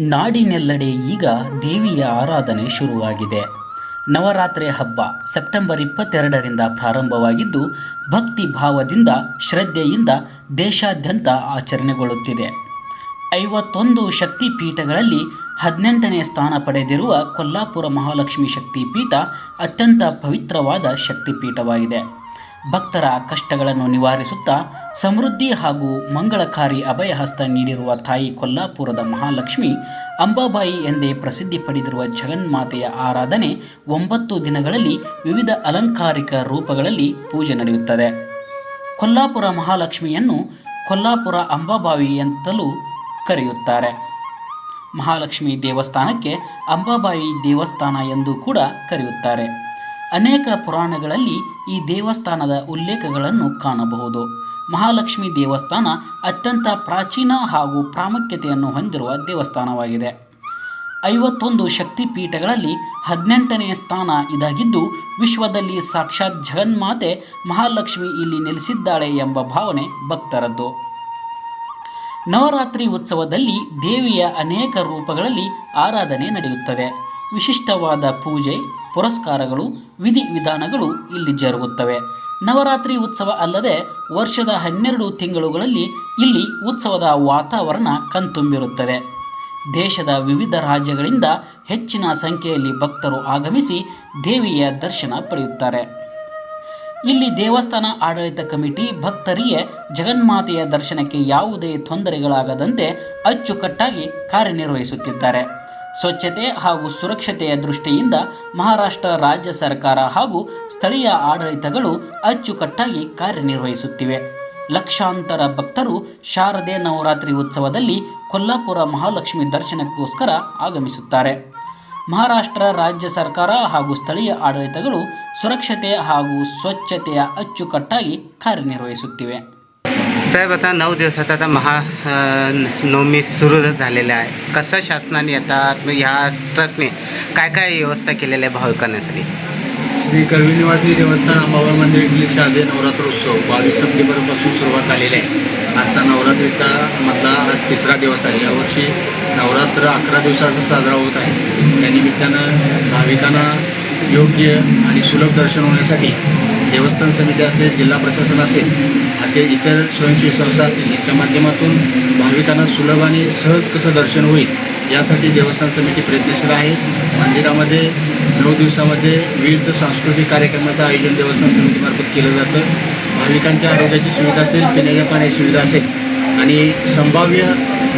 ನಾಡಿನೆಲ್ಲೆಡೆ ಈಗ ದೇವಿಯ ಆರಾಧನೆ ಶುರುವಾಗಿದೆ. ನವರಾತ್ರಿ ಹಬ್ಬ ಸೆಪ್ಟೆಂಬರ್ ಇಪ್ಪತ್ತೆರಡರಿಂದ ಪ್ರಾರಂಭವಾಗಿದ್ದು, ಭಕ್ತಿ ಭಾವದಿಂದ, ಶ್ರದ್ಧೆಯಿಂದ ದೇಶಾದ್ಯಂತ ಆಚರಣೆಗೊಳ್ಳುತ್ತಿದೆ. ಐವತ್ತೊಂದು ಶಕ್ತಿ ಪೀಠಗಳಲ್ಲಿ ಹದಿನೆಂಟನೇ ಸ್ಥಾನ ಪಡೆದಿರುವ ಕೊಲ್ಲಾಪುರ ಮಹಾಲಕ್ಷ್ಮಿ ಶಕ್ತಿ ಪೀಠ ಅತ್ಯಂತ ಪವಿತ್ರವಾದ ಶಕ್ತಿಪೀಠವಾಗಿದೆ. ಭಕ್ತರ ಕಷ್ಟಗಳನ್ನು ನಿವಾರಿಸುತ್ತಾ ಸಮೃದ್ಧಿ ಹಾಗೂ ಮಂಗಳಕಾರಿ ಅಭಯಹಸ್ತ ನೀಡಿರುವ ತಾಯಿ ಕೊಲ್ಲಾಪುರದ ಮಹಾಲಕ್ಷ್ಮಿ, ಅಂಬಾಬಾಯಿ ಎಂದೇ ಪ್ರಸಿದ್ಧಿ ಪಡೆದಿರುವ ಜಗನ್ಮಾತೆಯ ಆರಾಧನೆ ಒಂಬತ್ತು ದಿನಗಳಲ್ಲಿ ವಿವಿಧ ಅಲಂಕಾರಿಕ ರೂಪಗಳಲ್ಲಿ ಪೂಜೆ ನಡೆಯುತ್ತದೆ. ಕೊಲ್ಲಾಪುರ ಮಹಾಲಕ್ಷ್ಮಿಯನ್ನು ಕೊಲ್ಲಾಪುರ ಅಂಬಾಬಾಯಿ ಅಂತಲೂ ಕರೆಯುತ್ತಾರೆ. ಮಹಾಲಕ್ಷ್ಮಿ ದೇವಸ್ಥಾನಕ್ಕೆ ಅಂಬಾಬಾಯಿ ದೇವಸ್ಥಾನ ಎಂದು ಕೂಡ ಕರೆಯುತ್ತಾರೆ. ಅನೇಕ ಪುರಾಣಗಳಲ್ಲಿ ಈ ದೇವಸ್ಥಾನದ ಉಲ್ಲೇಖಗಳನ್ನು ಕಾಣಬಹುದು. ಮಹಾಲಕ್ಷ್ಮಿ ದೇವಸ್ಥಾನ ಅತ್ಯಂತ ಪ್ರಾಚೀನ ಹಾಗೂ ಪ್ರಾಮುಖ್ಯತೆಯನ್ನು ಹೊಂದಿರುವ ದೇವಸ್ಥಾನವಾಗಿದೆ. ಐವತ್ತೊಂದು ಶಕ್ತಿ ಪೀಠಗಳಲ್ಲಿ ಹದಿನೆಂಟನೆಯ ಸ್ಥಾನ ಇದಾಗಿದ್ದು, ವಿಶ್ವದಲ್ಲಿ ಸಾಕ್ಷಾತ್ ಜಗನ್ಮಾತೆ ಮಹಾಲಕ್ಷ್ಮಿ ಇಲ್ಲಿ ನೆಲೆಸಿದ್ದಾಳೆ ಎಂಬ ಭಾವನೆ ಭಕ್ತರದ್ದು. ನವರಾತ್ರಿ ಉತ್ಸವದಲ್ಲಿ ದೇವಿಯ ಅನೇಕ ರೂಪಗಳಲ್ಲಿ ಆರಾಧನೆ ನಡೆಯುತ್ತದೆ. ವಿಶಿಷ್ಟವಾದ ಪೂಜೆ ಪುರಸ್ಕಾರಗಳು, ವಿಧಿವಿಧಾನಗಳು ಇಲ್ಲಿ ಜರುಗುತ್ತವೆ. ನವರಾತ್ರಿ ಉತ್ಸವ ಅಲ್ಲದೆ ವರ್ಷದ ಹನ್ನೆರಡು ತಿಂಗಳುಗಳಲ್ಲಿ ಇಲ್ಲಿ ಉತ್ಸವದ ವಾತಾವರಣ ಕಣ್ತುಂಬಿರುತ್ತದೆ. ದೇಶದ ವಿವಿಧ ರಾಜ್ಯಗಳಿಂದ ಹೆಚ್ಚಿನ ಸಂಖ್ಯೆಯಲ್ಲಿ ಭಕ್ತರು ಆಗಮಿಸಿ ದೇವಿಯ ದರ್ಶನ ಪಡೆಯುತ್ತಾರೆ. ಇಲ್ಲಿ ದೇವಸ್ಥಾನ ಆಡಳಿತ ಕಮಿಟಿ ಭಕ್ತರಿಗೆ ಜಗನ್ಮಾತೆಯ ದರ್ಶನಕ್ಕೆ ಯಾವುದೇ ತೊಂದರೆಗಳಾಗದಂತೆ ಅಚ್ಚುಕಟ್ಟಾಗಿ ಕಾರ್ಯನಿರ್ವಹಿಸುತ್ತಿದ್ದಾರೆ. ಸ್ವಚ್ಛತೆ ಹಾಗೂ ಸುರಕ್ಷತೆಯ ದೃಷ್ಟಿಯಿಂದ ಮಹಾರಾಷ್ಟ್ರ ರಾಜ್ಯ ಸರ್ಕಾರ ಹಾಗೂ ಸ್ಥಳೀಯ ಆಡಳಿತಗಳು ಅಚ್ಚುಕಟ್ಟಾಗಿ ಕಾರ್ಯನಿರ್ವಹಿಸುತ್ತಿವೆ. ಲಕ್ಷಾಂತರ ಭಕ್ತರು ಶಾರದೆ ನವರಾತ್ರಿ ಉತ್ಸವದಲ್ಲಿ ಕೊಲ್ಲಾಪುರ ಮಹಾಲಕ್ಷ್ಮಿ ದರ್ಶನಕ್ಕೋಸ್ಕರ ಆಗಮಿಸುತ್ತಾರೆ. ಮಹಾರಾಷ್ಟ್ರ ರಾಜ್ಯ ಸರ್ಕಾರ ಹಾಗೂ ಸ್ಥಳೀಯ ಆಡಳಿತಗಳು ಸುರಕ್ಷತೆ ಹಾಗೂ ಸ್ವಚ್ಛತೆಯ ಅಚ್ಚುಕಟ್ಟಾಗಿ ಕಾರ್ಯನಿರ್ವಹಿಸುತ್ತಿವೆ. साहेब आता नऊ दिवसात आता महा नवमी सुरू झालेलं आहे. कसं शासनाने आता ह्या ट्रस्टने काय काय व्यवस्था केलेल्या आहे भाविकांसाठी? श्री कर्वी देवस्थान अंबाबा मंदिर इथली शारदीय नवरात्रोत्सव बावीस सप्टेंबरपासून सुरुवात झालेली आहे. आजचा नवरात्रीचा मधला आज तिसरा दिवस आहे. यावर्षी नवरात्र अकरा दिवसाचा साजरा होत आहे. त्यानिमित्तानं भाविकांना योग्य आणि सुलभ दर्शन होण्यासाठी देवस्थान समिती असेल जिल्हा प्रशासन असेल ते इतर स्वयंसेवी संस्था असतील यांच्या माध्यमातून भाविकांना सुलभ आणि सहज कसं दर्शन होईल यासाठी देवस्थान समिती प्रयत्नशील आहे. मंदिरामध्ये नऊ दिवसामध्ये विविध सांस्कृतिक कार्यक्रमाचं आयोजन देवस्थान समितीमार्फत केलं जातं. भाविकांच्या आरोग्याची सुविधा असेल पिण्याच्या पाण्याची सुविधा असेल आणि संभाव्य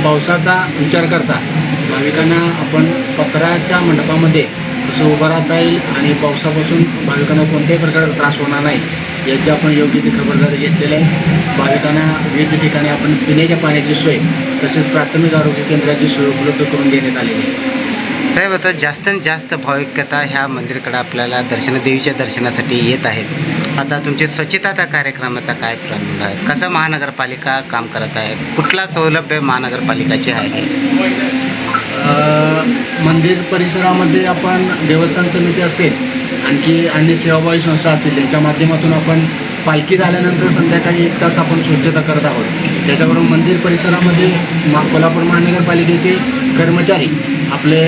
पावसाचा विचार करता भाविकांना आपण पत्राच्या मंडपामध्ये कसं उभं राहता येईल आणि पावसापासून भाविकांना कोणत्याही प्रकारचा त्रास होणार नाही याची आपण योग्य ती खबरदारी घेतलेली आहे. भाविकांना विविध ठिकाणी आपण पिण्याच्या पाण्याची सोय तसेच प्राथमिक आरोग्य केंद्राची सोय उपलब्ध करून देण्यात आलेली आहे. साहेब आता जास्तीत जास्त भाविकता ह्या मंदिराकडे आपल्याला दर्शन देवीच्या दर्शनासाठी येत आहेत. आता तुमची स्वच्छता कार्यक्रमाचा काय प्रारंभ आहे? कसं महानगरपालिका काम करत आहे? कुठला सौलभ्य महानगरपालिकाचे आहे? मंदिर परिसरामध्ये आपण देवस्थान समिती असेल आणखी अन्य सेवाभावी संस्था असतील त्यांच्या माध्यमातून आपण पालखी झाल्यानंतर संध्याकाळी एक तास आपण स्वच्छता करत आहोत. त्याच्याबरोबर मंदिर परिसरामध्ये मा कोल्हापूर महानगरपालिकेचे कर्मचारी आपले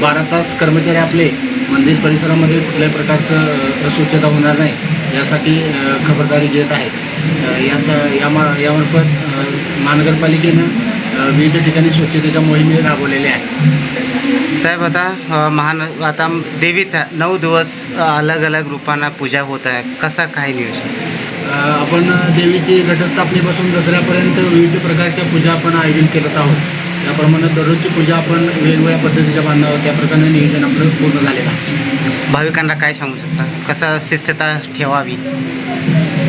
बारा तास कर्मचारी आपले मंदिर परिसरामध्ये कुठल्याही प्रकारचं स्वच्छता होणार नाही यासाठी खबरदारी घेत आहे यात या मा यामार्फत महानगरपालिकेनं विविध ठिकाणी स्वच्छतेच्या मोहिमे राबवलेल्या आहेत साहेब आता महान आता देवीचा नऊ दिवस अलग अलग रूपांना पूजा होत आहे. कसं काय नियोजन? आपण देवीची घटस्थापनेपासून दसऱ्यापर्यंत विविध प्रकारच्या पूजा आपण आयोजन करत आहोत. त्याप्रमाणे दररोजची पूजा आपण वेगवेगळ्या पद्धतीच्या बांधावं त्या प्रकारे नियोजन आपलं पूर्ण झालेलं आहे. भाविकांना काय सांगू शकता? कसं शिस्तता ठेवावी?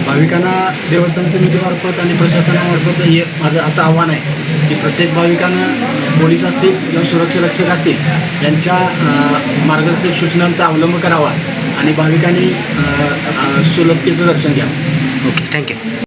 भाविकांना देवस्थान समितीमार्फत आणि प्रशासनामार्फत हे माझं असं आव्हान आहे की प्रत्येक भाविकानं पोलीस असतील किंवा सुरक्षा रक्षक असतील यांच्या मार्गदर्शक सूचनांचा अवलंब करावा आणि भाविकांनी सुलभतेचं दर्शन घ्यावं. Okay thank you.